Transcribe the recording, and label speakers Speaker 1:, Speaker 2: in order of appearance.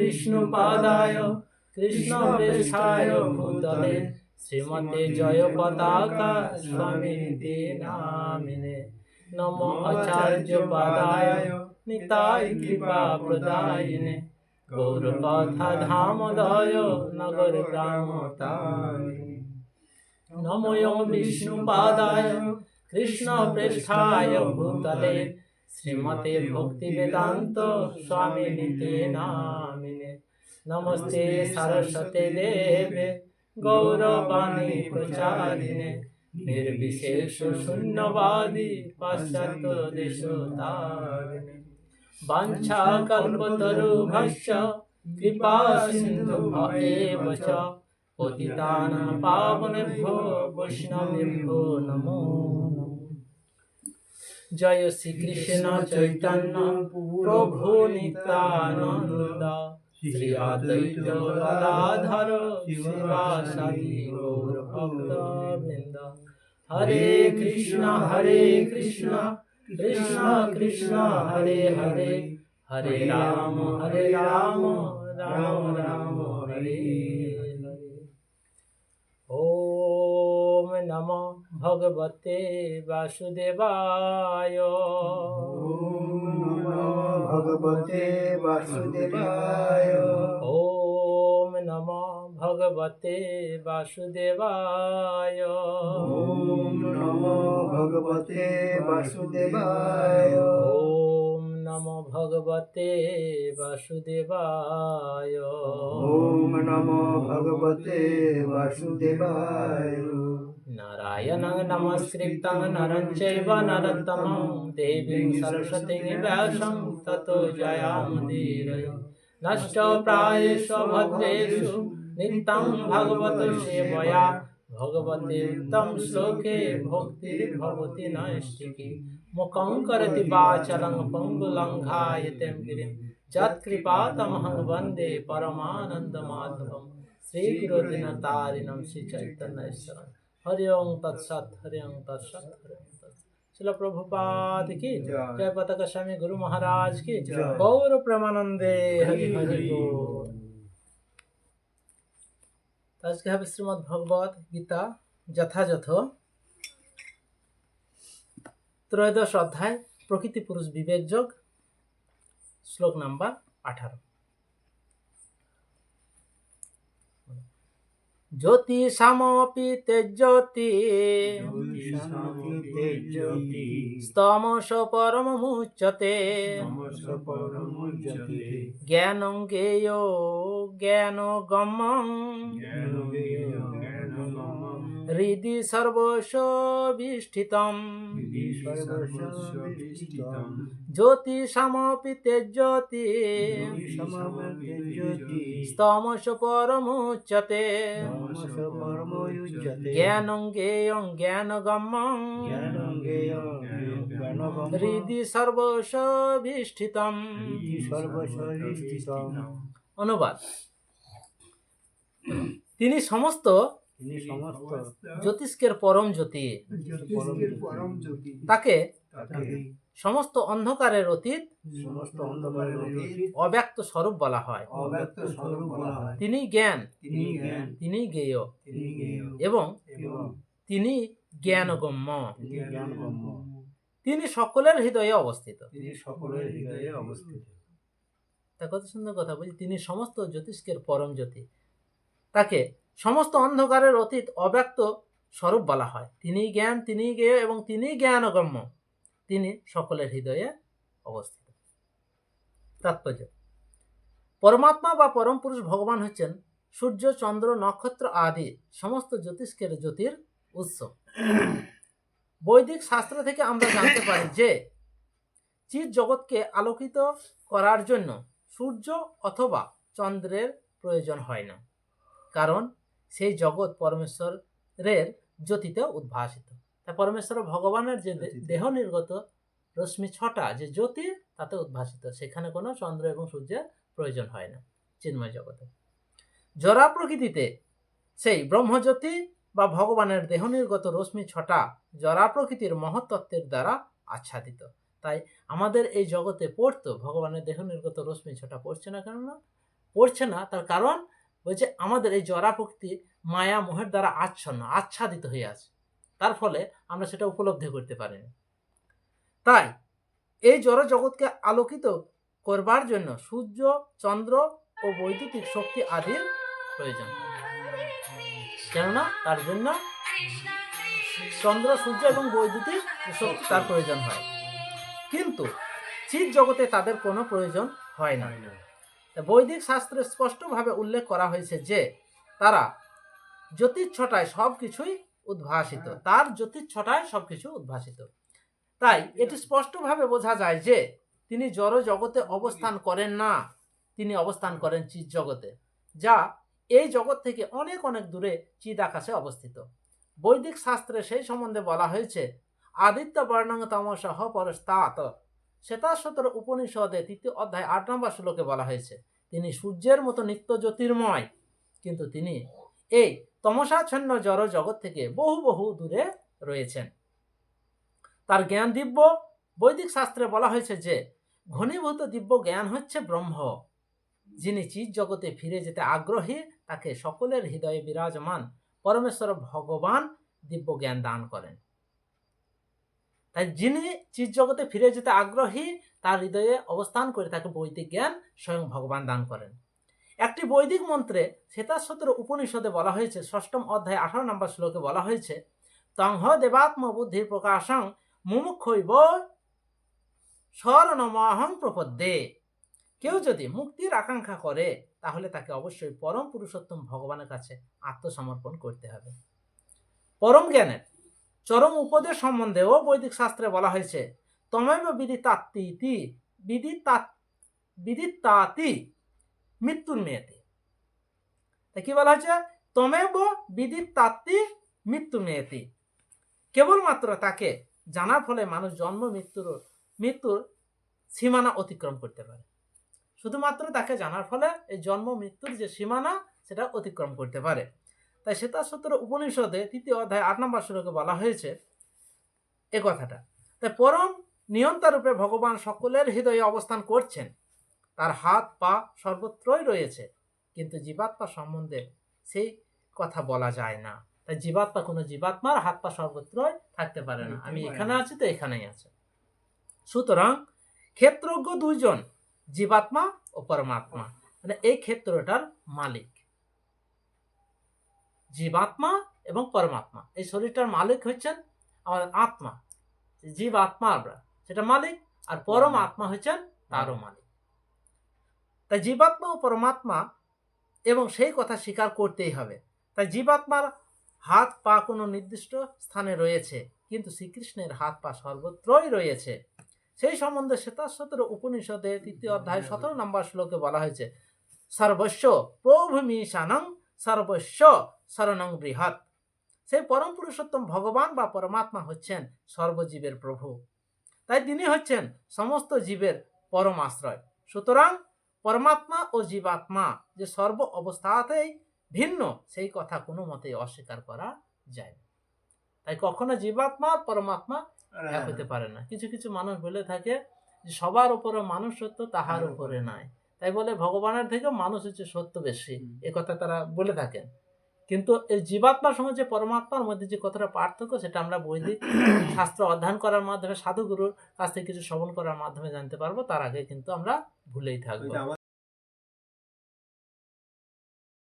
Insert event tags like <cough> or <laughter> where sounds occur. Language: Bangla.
Speaker 1: বিষ্ণুপাদায় কৃষ্ণপৃষ্ঠায় ভূতলে শ্রীমতে জয় পতাকা স্বামী নামিনে নম আচার্য পাদায় নিতাই কৃপা প্রদায়নে গৌর কথা ধাম দয় নগর গ্রাম নময় বিষ্ণু পাদায় কৃষ্ণ পৃষ্ঠায় ভূতলে শ্রীমতে ভক্তি বেদান্ত স্বামী নাম নমস্তে सरस्वते देवे গৌরবাণী प्रचारिणे নির্বিশেষ শূন্যবাদী পাশ্চাত্য দেশ বাঞ্ছা কল্পতরু ভাষ্য কৃপা সিন্ধু এব চ পতিতান পাবনেভ্যো বৈষ্ণবেভ্যো নমো জয় শ্রীকৃষ্ণ চৈতন্য প্রভু নিত্যানন্দ শ্রী অদ্বৈত গদাধর শিবাসাদি গৌর ভক্তবৃন্দ হরে কৃষ্ণ হরে কৃষ্ণ কৃষ্ণ কৃষ্ণ হরে হরে হরে রাম হরে রাম রাম রাম হরে ॐ नमो भगवते वासुदेवाय
Speaker 2: भगवते वासुदेवाय
Speaker 1: ॐ नमो भगवते वासुदेवाय ॐ
Speaker 2: नमो भगवते वासुदेवाय ॐ
Speaker 1: नमो भगवते वासुदेवाय ॐ
Speaker 2: नमो भगवते वासुदेवाय
Speaker 1: नारायणं नमस्कृतं नरं चैव नरोत्तमं देवीं सरस्वतीं व्यासं ततो जयामतीरय नष्टप्रायेषु भद्रेषु नित्यं भगवतो सेवया भगवते तं श्लोके भोक्तिर्भवति मुखं करति वाचलं गिरिं वन्दे परमानन्दमाधवं श्रीगुरुदिनतारिणं श्रीचैतन्यश्वरं हरि ओं तत्सत् हरि ओं तत्सत् हरि শিল প্রভুপাদ কি জয় স্বামী গুরু মহারাজ কি গৌর হরি হরি আজকে হবে ভগবত গীতা যথাযথ ত্রয়োদশ অধ্যায় প্রকৃতি পুরুষ বিবেক যোগ শ্লোক নাম্বার আঠারো জ্যোতি সামপি তেজ্যোতি স্তম পরম মুচ্যতে জ্ঞান জ্ঞেয় জ্ঞান গম্যং হৃদি সর্বসবিষ্ঠিতম জ্যোতিষামপি তেজ্যোতি স্তমস পরমুচ্যতে জ্ঞানং জ্ঞেয়ং জ্ঞানগম্যং হৃদি সর্বসবিষ্ঠিতম অনুবাদ তিনি সমস্ত জ্যোতিষ্কের পরম জ্যোতি তাকে সমস্ত অন্ধকারের অতীত সমস্ত অন্ধকারের অব্যক্ত স্বরূপ বলা হয়
Speaker 2: অব্যক্ত স্বরূপ বলা হয় তিনি
Speaker 1: জ্ঞান তিনি জ্ঞান তিনি জ্ঞেয় তিনি এবং তিনি জ্ঞানগম্য জ্ঞানগম্য তিনি সকলের হৃদয়ে অবস্থিত তিনি
Speaker 2: সকলের হৃদয়ে অবস্থিত
Speaker 1: তা কত সুন্দর কথা বলছি তিনি সমস্ত জ্যোতিষ্কের পরম জ্যোতি তাকে সমস্ত অন্ধকারের অতীত অব্যক্ত স্বরূপ বলা হয় তিনি জ্ঞান তিনি জ্ঞেয় এবং তিনি জ্ঞানগম্য তিনি সকলের হৃদয়ে অবস্থিত তাৎপর্য পরমাত্মা বা পরম পুরুষ ভগবান হচ্ছেন সূর্য চন্দ্র নক্ষত্র আদি সমস্ত জ্যোতিষ্কের জ্যোতির উৎস বৈদিক শাস্ত্র থেকে আমরা জানতে পারি যে চির জগৎকে আলোকিত করার জন্য সূর্য অথবা চন্দ্রের প্রয়োজন হয় না কারণ সেই জগৎ পরমেশ্বরের জ্যোতিতে উদ্ভাসিত তা পরমেশ্বর ভগবানের যে দেহ নির্গত রশ্মি ছটা যে জ্যোতি তাতে উদ্ভাসিত সেখানে কোনো চন্দ্র এবং সূর্যের প্রয়োজন হয় না চিন্ময় জগতে জরা প্রকৃতিতে সেই ব্রহ্মজ্যোতি বা ভগবানের দেহ নির্গত রশ্মি ছটা জরা প্রকৃতির মহত্তত্ত্বের দ্বারা আচ্ছাদিত তাই আমাদের এই জগতে পড়তো ভগবানের দেহ নির্গত রশ্মি ছটা পড়ছে না কেন না পড়ছে না তার কারণ বলছে আমাদের এই জরা প্রকৃতি মায়া মোহের দ্বারা আচ্ছন্ন আচ্ছাদিত হয়ে আছে তার ফলে আমরা সেটা উপলব্ধি করতে পারিনি তাই এই জড় জগৎকে আলোকিত করবার জন্য সূর্য চন্দ্র ও বৈদ্যুতিক শক্তি আদির প্রয়োজন কেননা তার জন্য চন্দ্র সূর্য এবং বৈদ্যুতিক শক্তি তার প্রয়োজন হয় কিন্তু চির জগতে তাদের কোনো প্রয়োজন হয় না বৈদিক শাস্ত্রে স্পষ্টভাবে উল্লেখ করা হয়েছে যে তারা জ্যোতিষ্ছটায় সব কিছুই উদ্ভাসিত হ্যাঁ। তার জ্যোতিষ্ছটায় সব কিছু উদ্ভাসিত তাই এটি স্পষ্টভাবে বোঝা যায় যে তিনি জড় জগতে অবস্থান করেন না তিনি অবস্থান করেন চিৎ জগতে যা এই জগৎ থেকে অনেক অনেক দূরে চিদ আকাশে অবস্থিত বৈদিক শাস্ত্রে সেই সম্বন্ধে বলা হয়েছে আদিত্য বর্ণং তমসহ পরস্তাত শ্বেতাশ্বতর উপনিষদে তৃতীয় অধ্যায় আট নম্বর শ্লোকে বলা হয়েছে তিনি সূর্যের মতো নিত্য জ্যোতির্ময় কিন্তু তিনি এই তমসাচ্ছন্ন জড় জগৎ থেকে বহু বহু দূরে রয়েছেন তার জ্ঞান দিব্য বৈদিক শাস্ত্রে বলা হয়েছে যে ঘনীভূত দিব্য জ্ঞান হচ্ছে ব্রহ্ম যিনি চির জগতে ফিরে যেতে আগ্রহী তাকে সকলের হৃদয়ে বিরাজমান পরমেশ্বর ভগবান দিব্য জ্ঞান দান করেন তাই যিনি জগতে ফিরে যেতে আগ্রহী তার হৃদয়ে অবস্থান করে তাকে বৈদিক জ্ঞান স্বয়ং ভগবান দান করেন একটি বৈদিক মন্ত্রে শ্বেতাসূত্র উপনিষদে বলা হয়েছে ষষ্ঠম অধ্যায় আঠারো নম্বর শ্লোকে বলা হয়েছে তংহ দেবাত্ম বুদ্ধির প্রকাশং মুমুক্ষইব স্মরণমহং প্রপদ্যে কেউ যদি মুক্তির আকাঙ্ক্ষা করে তাহলে তাকে অবশ্যই পরম পুরুষোত্তম ভগবানের কাছে আত্মসমর্পণ করতে হবে পরম জ্ঞানের চরম উপদেশ সম্বন্ধেও বৈদিক শাস্ত্রে বলা হয়েছে তমেব বিধি বিদিতা বিদিতাতি মৃত্যুর মেয়েতে তা কি বলা হয়েছে তমেব তাত্তি মৃত্যু মেয়েতে কেবলমাত্র তাকে জানার ফলে মানুষ জন্ম মৃত্যুর মৃত্যুর সীমানা অতিক্রম করতে পারে শুধুমাত্র তাকে জানার ফলে এই জন্ম মৃত্যুর যে সীমানা সেটা অতিক্রম করতে পারে তাই শ্বেতাসূত্র উপনিষদে তৃতীয় অধ্যায় আট নম্বর শ্লোকে বলা হয়েছে এ কথাটা তাই পরম নিয়ন্তারূপে ভগবান সকলের হৃদয়ে অবস্থান করছেন তার হাত পা সর্বত্রই রয়েছে কিন্তু জীবাত্মা সম্বন্ধে সেই কথা বলা যায় না তাই জীবাত্মা কোনো জীবাত্মার হাত পা সর্বত্রই থাকতে পারে না আমি এখানে আছি তো এখানেই আছে সুতরাং ক্ষেত্রজ্ঞ দুইজন জীবাত্মা ও পরমাত্মা মানে এই ক্ষেত্রটার মালিক জীবাত্মা এবং পরমাত্মা এই শরীরটার মালিক হচ্ছেন আমাদের আত্মা জীব আত্মা আমরা সেটা মালিক আর পরম আত্মা হচ্ছেন তারও মালিক তাই জীবাত্মা ও পরমাত্মা এবং সেই কথা স্বীকার করতেই হবে তাই জীবাত্মার হাত পা কোনো নির্দিষ্ট স্থানে রয়েছে কিন্তু শ্রীকৃষ্ণের হাত পা সর্বত্রই রয়েছে সেই সম্বন্ধে শ্বেতাশ্বতের উপনিষদে তৃতীয় অধ্যায় সতেরো নম্বর শ্লোকে বলা হয়েছে সর্বস্ব প্রভূমিশানং সর্বস্ব শরণং বৃহৎ সেই পরম পুরুষোত্তম ভগবান বা পরমাত্মা হচ্ছেন সর্বজীবের প্রভু তাই তিনি হচ্ছেন সমস্ত জীবের পরম আশ্রয় সুতরাং পরমাত্মা ও জীবাত্মা যে সর্ব অবস্থাতেই ভিন্ন সেই কথা কোনো মতেই অস্বীকার করা যায় না তাই কখনো জীবাত্মা পরমাত্মা হ্যাঁ। এক হতে পারে না কিছু কিছু মানুষ বলে থাকে যে সবার উপরে মানুষ সত্য তাহার হ্যাঁ। উপরে নাই তাই বলে ভগবানের থেকে মানুষ হচ্ছে সত্য বেশি এ কথা তারা বলে থাকেন কিন্তু এই জীবাত্মার সঙ্গে যে পরমাত্মার মধ্যে যে কতটা পার্থক্য সেটা আমরা বৈদিক <coughs> শাস্ত্র অধ্যয়ন করার মাধ্যমে সাধুগুরুর কাছ থেকে কিছু শ্রবণ করার মাধ্যমে জানতে পারবো তার আগে কিন্তু আমরা ভুলেই থাকবো